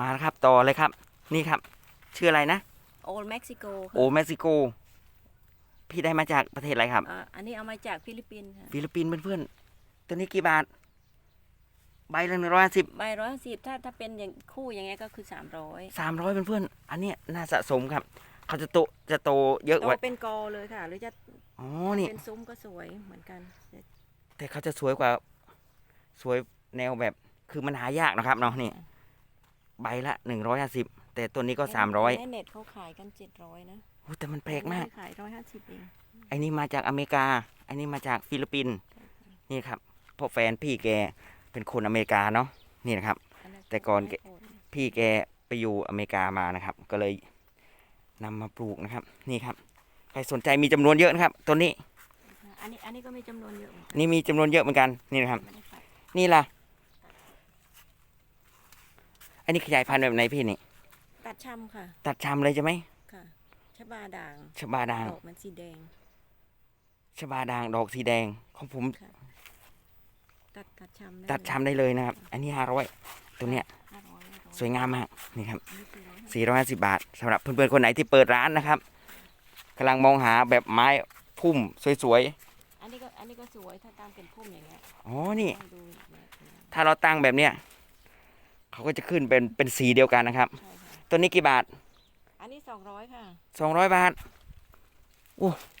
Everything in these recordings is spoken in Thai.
มาแล้วครับ ต่อเลยครับ นี่ครับ ชื่ออะไรนะ โอลเม็กซิโกโอเม็กซิโก พี่ได้มาจากประเทศอะไรครับอ่าอันนี้เอามาจากฟิลิปปินส์ค่ะฟิลิปปินส์เพื่อนๆตัวนี้กี่บาท ใบละหนึ่งร้อยสิบใบร้อยสิบถ้าถ้าเป็นอย่างคู่อย่างเงี้ยก็คือสามร้อยสามร้อยเพื่อนๆอันเนี้ยน่าสะสมครับ เขาจะโตจะโตเยอะโตกว่าเป็นกอเลยค่ะ หรือจะอ๋อนี่เป็นซุ้มก็สวยเหมือนกัน แต่เขาจะสวยกว่า สวยแนวแบบคือมันหายากนะครับเนาะนี่ ใบละหนึ่งร้อยห้าสิบแต่ตัวนี้ก็สามร้อยในเน็ตเขาขายกันเจ็ดร้อยนะแต่มันแปลกมากขายร้อยห้าสิบเองไอ้นี่มาจากอเมริกาไอ้นี่มาจากฟิลิปปินส์นี่ครับเพราะแฟนพี่แกเป็นคนอเมริกาเนาะนี่นะครับ แต่ก่อนแกพี่แกไปอยู่อเมริกามานะครับ ก็เลยนำมาปลูกนะครับ นี่ครับ ใครสนใจมีจำนวนเยอะนะครับต้นนี้อันนี้อันนี้ก็มีจำนวนเยอะเหมือนกันนี่มีจำนวนเยอะเหมือนกันนี่นะครับไม่ได้ตัดนี่ล่ะ อันนี้ขยายพันธุ์แบบไหนพี่นี่ ตัดชำค่ะ ตัดชำเลยใช่ไหมค่ะชะบาด่างชบาด่าง ดอกมันสีแดงชบาด่างดอกสีแดงของผมตัดตัดชำไตัดชำได้เลยนะครับ อันนี้ห้าร้อยตัวเนี้ยห้าร้อยห้าร้อยสวยงามมากนี่ครับ อันนี้สี่ร้อยห้าสิบ450 บาทสำหรับเพื่อนๆคนไหนที่เปิดร้านนะครับกำลังมองหาแบบไม้พุ่มสวยอันนี้ก็อันนี้ก็สวยถ้าตามเป็นพุ่มอย่างเงี้ยๆอ๋อนี่ ต้องดูแบบนี้ถ้าเราตั้งแบบเนี้ย เขาก็จะขึ้นเป็นเป็นสีเดียวกันนะครับ ใช่ค่ะตัวนี้กี่บาทอันนี้สองร้อยค่ะ200บาท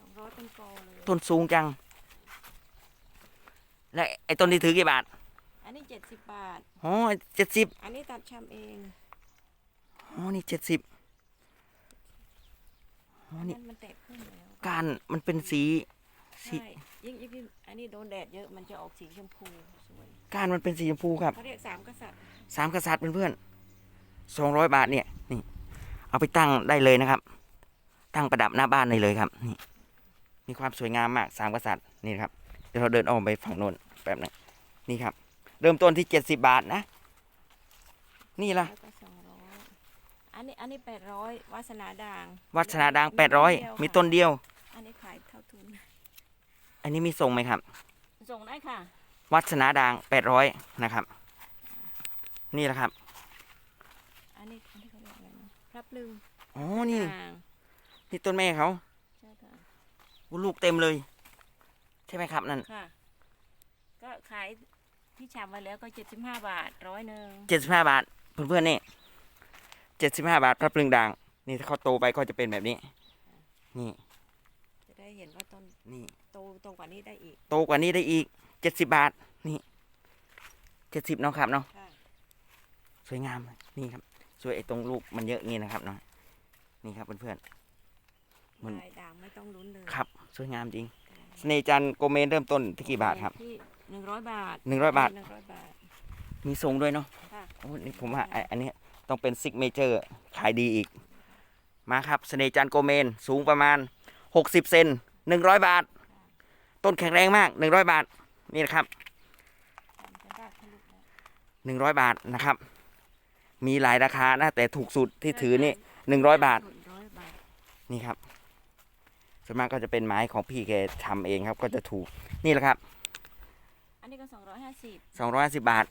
สองร้อยเป็นกอเลยต้นสูงจัง และไอ้ต้นที่ถือกี่บาทอันนี้เจ็ดสิบบาท อ๋อเจ็ดสิบอันนี้ตัดชำเองอ๋อนี่เจ็ดสิบอ๋ออันนี่นั้นมันแตกขึ้นแล้วการมันเป็นสี สี ใช่ยิ่งยิ่งยิ่งอันนี้โดนแดดเยอะมันจะออกสีชมพูสวยการมันเป็นสีชมพูครับ เขาเรียกสามกษัตริย์สามกษัตริย์เพื่อนๆสองร้อยบาทเนี่ยนี่เอาไปตั้งได้เลยนะครับ ตั้งประดับหน้าบ้านได้เลยครับนี่มีความสวยงามมากสามกษัตริย์นี่ครับเดี๋ยวเราเดินออกไปฝั่งโน้นแป๊บหนึงนี่ครับ เริ่มต้นที่เจ็ดสิบาทนะ นี่ล่ะแล้วก็สองร้อยอันนี้อันนี้แปดร้อยวาสนาด่างวัฒนาดังแปดร้อยมีต้นเดียว อันนี้ขายเท่าทุน อันนี้มีส่งไหมครับ ส่งได้ค่ะ วัฒนาดังแปดร้อยนะครับ นี่แหละครับ อันนี้อันนี้เขาเรียกอะไรนะพรับลึงอ๋อ นี่ด่างนี่ต้นแม่เขาใช่ค่ะอู้ลูกเต็มเลย ใช่ไหมครับนั่นค่ะ ก็ขายที่ชำไว้แล้วก็เจ็ดสิบห้าบาทร้อยหนึ่งเจ็ดสิบห้าบาทเพื่อนๆนี่เจ็ดสิบห้าบาทพระปรึงด่าง นี่ถ้าเขาโตไปก็จะเป็นแบบนี้ นี่ จะได้เห็นว่าต้นนี่ โตโตกว่านี้ได้อีกโตกว่านี้ได้อีกเจ็ดสิบาท นี่เจ็ดสิบเนาะครับเนาะ ค่ะส วยงามนี่ครับสวยไอ้ตรงลูกมันเยอะงี้นะครับเนาะนี่ครับเพื่อนมันลายด่างไม่ต้องลุ้นเลยๆครับสวยงามจริงเสน่ห์จันทร์โกเมนเริ่มต้นที่กี่บาทครับที่หนึ่งร้อยบาทหนึ่งร้อยบาทหนึ่งร้อยบาท มีทรงด้วยเนาะค่ะโอ้นี่ผมว่าไอ้อันนี้ต้องเป็นซิกเมเจอร์ขายดีอีก มาครับเสน่ห์จันทร์โกเมนสูงประมาณ60เซน100บาท ต้นแข็งแรงมาก100บาท นี่นะครับจะได้ทะลุแล้ว100บาทนะครับ มีหลายราคานะ แต่ถูกสุดที่ถือนี่100บาท ร้อยบาทนี่ครับส่วนมากก็จะเป็นไม้ของพี่แกทำเองครับ ก็จะถูกนี่แหละครับอันนี้ก็สองร้อยห้าสิบ250บาท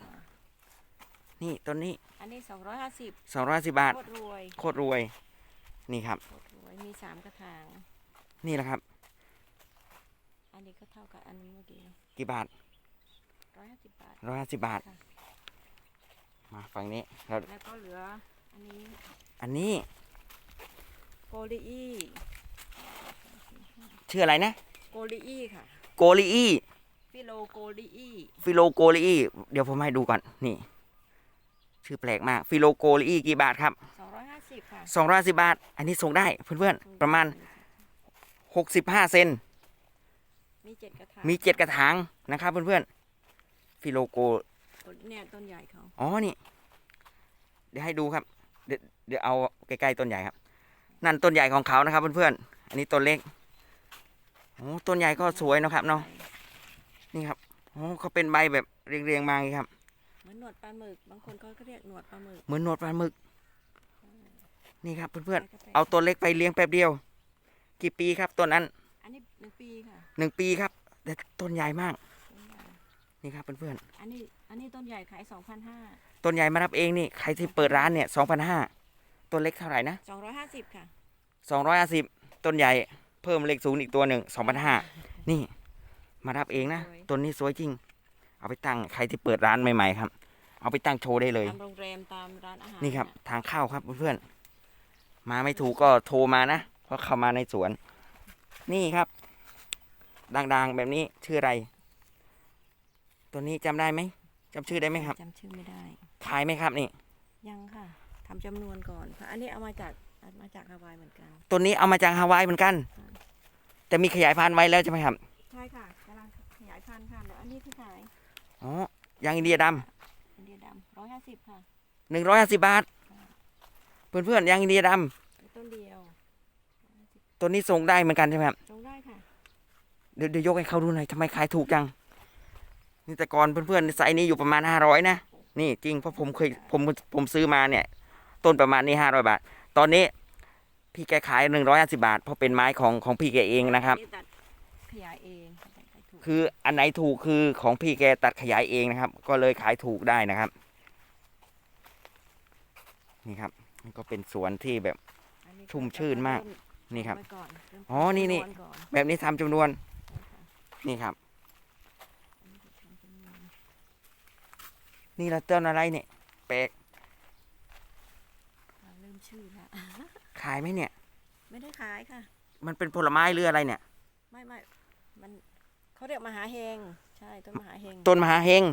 นี่ต้นนี้อันนี้สองร้อยห้าสิบ250บาท โคตรรวยโคตรรวย นี่ครับ โคตรรวยมีสามกระถาง นี่แหละครับ อันนี้ก็เท่ากับอันเมื่อกี้กี่บาทร้อยห้าสิบบาท ร้อยห้าสิบบาท ค่ะ มาฝั่งนี้เราแล้วก็เหลืออันนี้อันนี้โกลีอีชื่ออะไรนะโกลีอีค่ะ โกลีอีฟิโลโกลีอีฟิโลโกลีอีเดี๋ยวผมให้ดูก่อนนี่ ชื่อแปลกมากฟิโลโกลีอีกี่บาทครับสองร้อยห้าสิบค่ะสองร้อยสิบบาท อันนี้ส่งได้เพื่อนๆประมาณหกสิบห้าเซนมีเจ็ดกระถางมีเจ็ดกระถางนะครับเพื่อนๆฟิโลโก ต้นเนี่ยต้นใหญ่เขาอ๋อนี่ เดี๋ยวให้ดูครับ เดี๋ยวเดี๋ยวเอาใกล้ๆต้นใหญ่ครับ นั่นต้นใหญ่ของเขานะครับเพื่อนๆอันนี้ต้นเล็กโอ้ต้นใหญ่ก็สวยนะครับเนาะนี่ครับโอ้เขาเป็นใบแบบเรียงๆมาอย่างนี้ครับเหมือนหนวดปลาหมึกบางคนเขาก็เรียกหนวดปลาหมึกเหมือนหนวดปลาหมึก นี่ครับเพื่อนแล้วก็แตกๆเอาตัวเล็กไปเลี้ยงแป๊บเดียว กี่ปีครับต้นนั้น อันนี้หนึ่งปีค่ะหนึ่งปีครับ แต่ต้นใหญ่มากต้ นใหญ่นี่ครับเพื่อนอันนี้อันนี้ต้นใหญ่ขายสองพันห้าๆต้นใหญ่มารับเองนี่ใครที่เปิดร้านเนี่ยสองพันห้าต้นเล็กเท่าไหร่นะสองร้อยห้าสิบค่ะ สองร้อยห้าสิบต้นใหญ่เพิ่มเลขศูนย์อีกตัวหนึ่งสองพันห้านี่ มารับเองนะสวย ต้นนี้สวยจริง เอาไปตั้งใครที่เปิดร้านใหม่ๆครับ เอาไปตั้งโชว์ได้เลย ตามโรงแรมตามร้านอาหารนี่ครับะทางเข้าครับเพื่อนๆมาไม่ถูกก็โทรมานะเพราะเข้ามาในสวน นี่ครับ ดังๆแบบนี้ชื่ออะไร ตัวนี้จำได้ไหมจำชื่อได้ไหมครับ จำชื่อไม่ได้ ขายไหมครับนี่ ยังค่ะทำจำนวนก่อนค่ะอันนี้เอามาจากเอามาจากฮาวายเหมือนกัน ตัวนี้เอามาจากฮาวายเหมือนกัน แต่มีขยายพันธุ์ไว้แล้วใช่ไหมครับ ใช่ค่ะกำลังขยายพันธุ์ค่ะเดี๋ยวอันนี้ที่ขายอ๋อ ยางอินเดียดอินเดียดำร้อยห้าสิบค่ะำหนึ่งร้อยห้าสิบบาท เพื่อนๆยางอินเดียดต้นเดียวำตัวนี้ส่งได้เหมือนกันใช่ไหมครับลงได้ค่ะ เดี๋ยวเดี๋ยวยกให้เขาดูหน่อยทำไมขายถูกจัง นี่แต่ก่อนเพื่อนๆไซส์นี้อยู่ประมาณห้าร้อยนะ นี่จริงเพราะผมเคยผมผมซื้อมาเนี่ย ต้นประมาณนี้ห้าร้อยบาท ตอนนี้พี่แกขายหนึ่งร้อยห้าสิบาท เพราะเป็นไม้ของของพี่แกเองนะครับนี่ตัดขยายเองตัดได้ถูกคืออันไหนถูกคือของพี่แกตัดขยายเองนะครับ ก็เลยขายถูกได้นะครับ นี่ครับนี่ก็เป็นสวนที่แบบอันนี้ชุ่มชื่นมากเริ่นี่ครับไว้ก่อนเริ่มอ๋อ นี่นี่จำวก่อนแบบนี้ทำจำนวนใช่ค่ะนี่ครับ อันนี้จะทำจำนวน นี่ละต้นอะไรเนี่ยแปลกอ่าเริ่มชื่อละ ขายไหมเนี่ย ไม่ได้ขายค่ะ มันเป็นผลไม้หรืออะไรเนี่ย ไม่ไม่มันเขาเรียกมหาเฮง ใช่ต้นมหาเฮงต้นมหาเฮง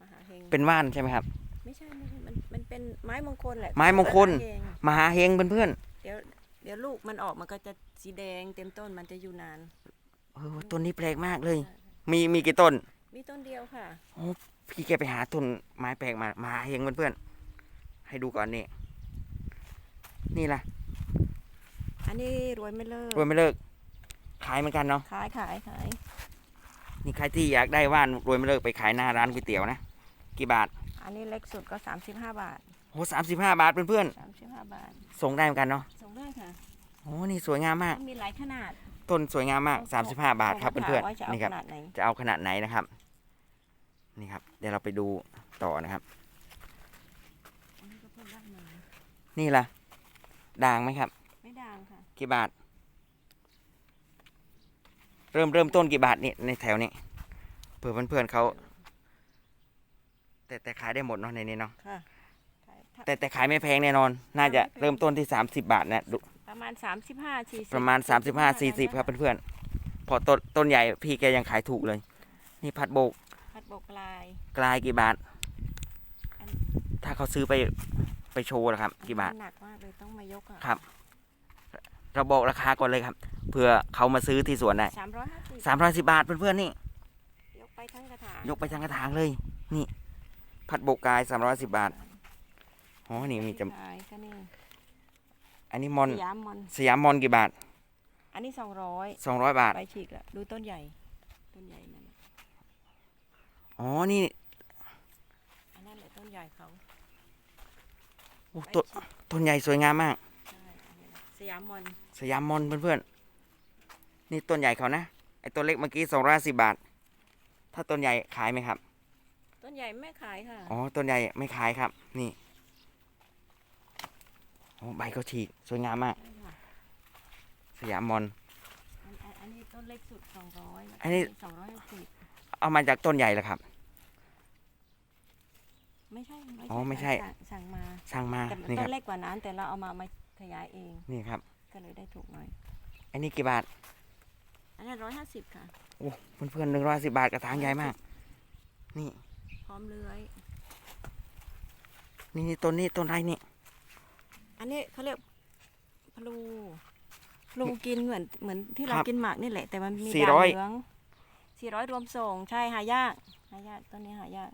มหาเฮงเป็นว่านใช่ไหมครับ ไม่ใช่ไม่ใช่มันมันเป็นไม้มงคลแหละไม้มงคลเฮงมหาเฮงเพื่อนเดี๋ยวเดี๋ยวลูกมันออกมันก็จะสีแดงเต็มต้นมันจะอยู่นาน ๆเออต้นนี้แปลกมากเลย มีมีกี่ต้นมีต้นเดียวค่ะ พี่แกไปหาต้นไม้แปลกมามหาเฮงเพื่อนๆ ให้ดูก่อนนี่ นี่ล่ะ อันนี้รวยไม่เลิกรวยไม่เลิก ขายเหมือนกันเนาะ ขายขายขาย นี่ใครที่อยากได้ว่านรวยไม่เลิกไปขายหน้าร้านก๋วยเตี๋ยวนะ กี่บาท อันนี้เล็กสุดก็35บาทโหสามสิบห้าบาทเพื่อน35บาท ๆ ส่งได้เหมือนกันเนาะ ส่งได้ค่ะ โอ้นี่สวยงามมากมันมีหลายขนาดต้นสวยงามมากสามสิบห้าบาทครับผมก็เพื่อนถมว่าจะๆ เอานี่ขครับนาดไหน จะเอาขนาดไหนนะครับ นี่ครับ เดี๋ยวเราไปดูต่อนะครับอันนี้ก็เพิ่มได้มานี่ล่ะ ด่างไหมครับ ไม่ดังค่ะ กี่บาท เริ่มเริ่มต้นกี่บาทนี่ในแถวนี้เผื่อเพื่อนๆเขา แต่แต่ขายได้หมดเนาะในนี้เนาะค่ะขายถ้าแต่แต่ขายไม่แพงแน่นอน น่าจะเริ่มต้นที่ 30 บาทนะดูประมาณ35 40ประมาณ 35 40 ครับเพื่อนๆพอต้นต้นใหญ่พี่แกยังขายถูกเลย นี่พัดโบก พัดบกลายกลายกี่บาทอันถ้าเขาซื้อไปไปโชว์ล่ะครับ กี่บาทอันนี้หนักมากเลยต้องมายกอะครับเราบอกราคาก่อนเลยครับเผื่อเขามาซื้อที่สวนได้สามร้อยห้าสิบสามร้อยสิบาทเพื่อนๆนี่ ยกไปทั้งกระถางยกไปทางกระถางเลย นี่พัดโบกกายสามร้อยสิบาทอ๋อนี่มีจขายก็นี่ำอันนี้มอนสยามมอนสยามมอนกี่บาท อันนี้สองร้อยสองร้อยบาทใบฉีกละดูต้นใหญ่ต้นใหญ่นั่นน่ะ อ๋อ นี่ อันนั้นแหละต้นใหญ่เขาโอ้ต้นต้นใหญ่สวยงามมาก ใช่อันนี้แหละสยามมอนสยามมอนเพื่อนๆ นี่ต้นใหญ่เขานะ ไอ้ต้นเล็กเมื่อกี้สองร้อยสิบาท ถ้าต้นใหญ่ขายไหมครับ ต้นใหญ่ไม่ขายค่ะ อ๋อ ต้นใหญ่ไม่ขายครับ นี่โอ้ใบเขาฉีกสวยงามมาก ใช่ค่ะสยามมอน อันอันอันนี้ต้นเล็กสุดสองร้อยอันนี้ สองร้อยหกสิบ เอามาจากต้นใหญ่เหรอครับ ไม่ใช่อ๋อไม่ใช่ สั่งสั่งมาสั่งมาแต่นี่คต้รับนเล็กกว่านั้น แต่เราเอามามาขยายเองนี่ครับ ก็เลยได้ถูกหน่อย อันนี้กี่บาทอันนี้ร้อยห้าสิบค่ะ โอ้เพื่อนๆหนึ่งร้อยสิบาทกระถางใหญ่มาก นี่ พร้อมเลื้อย นี่นี่ต้นนี้ต้นไรนี่อันนี้เขาเรียกพลูพลูกินเหมือนเหมือนที่เราครับกินหมากนี่แหละแต่มันมีสี่ด่างร้อยเหลือง สี่ร้อยรวมส่งใช่หายากหายากต้นนี้หายาก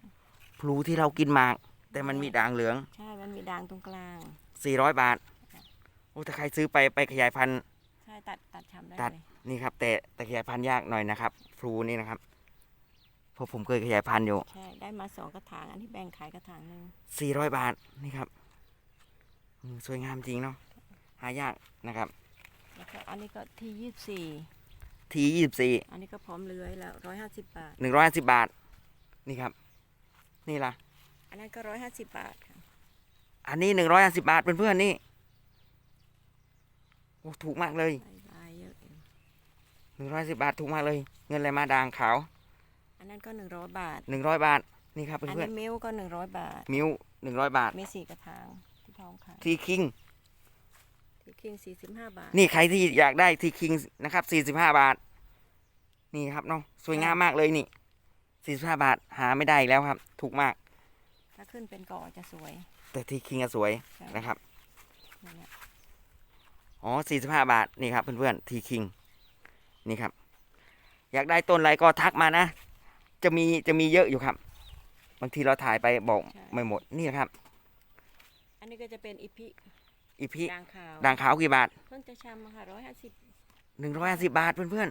พลูที่เรากินหมาก แต่มันมีด่างเหลือง ใช่มันมีด่างตรงกลาง 400 บาทโอ้ถ้าใครซื้อไปไปขยายพันธุ์ ใช่ตัดตัดชำได้ตัด เลยนี่ครับ แต่แต่ขยายพันธุ์ยากหน่อยนะครับพลูนี่นะครับเพราะผมเคยขยายพันธุ์อยู่ ใช่ได้มาสองกระถางอันที่แบ่งขายกระถางหนึ่ง400บาทนี่ครับอืมสวยงามจริงเนาะหายากนะครับ แล้วก็อันนี้ก็ที่ยี่สิบสี่ ที24อันนี้ก็พร้อมเลื้อยแล้วร้อยห้าสิบบาท150บาท นี่ครับ นี่ล่ะ อันนั้นก็ร้อยห้าสิบบาทค่ะอันนี้หนึ่งร้อยห้าสิบาทเพื่อนๆนี่โอ้ถูกมากเลยลายลายเยอะอยู่หนึ่งร้อยสิบาทถูกมากเลย เงินอะไรมาด่างขาวอันนั้นก็หนึ่งร้อยบาทหนึ่งร้อยบาทนี่ครับอันเพื่อนนี้มิ้วก็หนึ่งร้อยบาทๆมิ้วหนึ่งร้อยบาท มีสี่กระถางที่พร้อมขาย ทีคิง ที่คิงสี่สิบห้าบาท นี่ใครที่อยากได้ทีคิงนะครับสี่สิบห้าบาท นี่ครับน้องสวยงามมากเลยนี่สี่สิบห้าบาทหาไม่ได้อีกแล้วครับ ถูกมาก ถ้าขึ้นเป็นก่อจะสวย แต่ทีคิงอะสวยใช่นะครับนั่นแหละอ๋อสี่สิบห้าบาทนี่ครับเพื่อนๆทีคิงนี่ครับ อยากได้ต้นอะไรก็ทักมานะ จะมีจะมีเยอะอยู่ครับ บางทีเราถ่ายไปบอกไม่หมดนี่นะครับ อันนี้ก็จะเป็นอีพิ อีพีด่างขาวด่างขาวกี่บาทเพิ่งจะชำมาค่ะร้อยห้าสิบหนึ่งร้อยห้าสิบาทเพื่อน